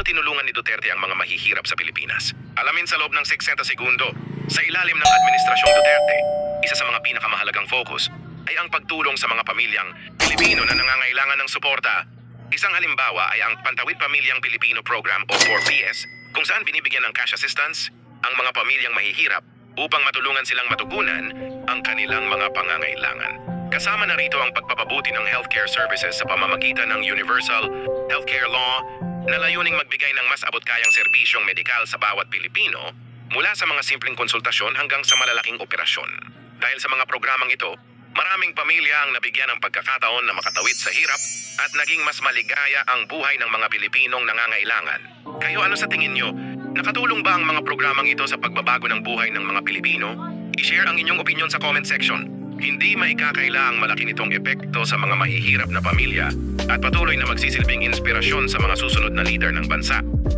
paano tinulungan ni Duterte ang mga mahihirap sa Pilipinas. Alamin sa loob ng 60 segundo, sa ilalim ng Administrasyong Duterte, isa sa mga pinakamahalagang focus ay ang pagtulong sa mga pamilyang Pilipino na nangangailangan ng suporta. Isang halimbawa ay ang Pantawid Pamilyang Pilipino Program o 4PS kung saan binibigyan ng cash assistance ang mga pamilyang mahihirap upang matulungan silang matugunan ang kanilang mga pangangailangan. Kasama na rito ang pagpapabuti ng healthcare services sa pamamagitan ng Universal Healthcare Law na layuning magbigay ng mas abot-kayang serbisyong medikal sa bawat Pilipino mula sa mga simpleng konsultasyon hanggang sa malalaking operasyon. Dahil sa mga programang ito, maraming pamilya ang nabigyan ng pagkakataon na makatawid sa hirap at naging mas maligaya ang buhay ng mga Pilipinong nangangailangan. Kayo ano sa tingin nyo? Nakatulong ba ang mga programang ito sa pagbabago ng buhay ng mga Pilipino? I-share ang inyong opinion sa comment section. Hindi maikakaila ang malaki nitong epekto sa mga mahihirap na pamilya at patuloy na magsisilbing inspirasyon sa mga susunod na leader ng bansa.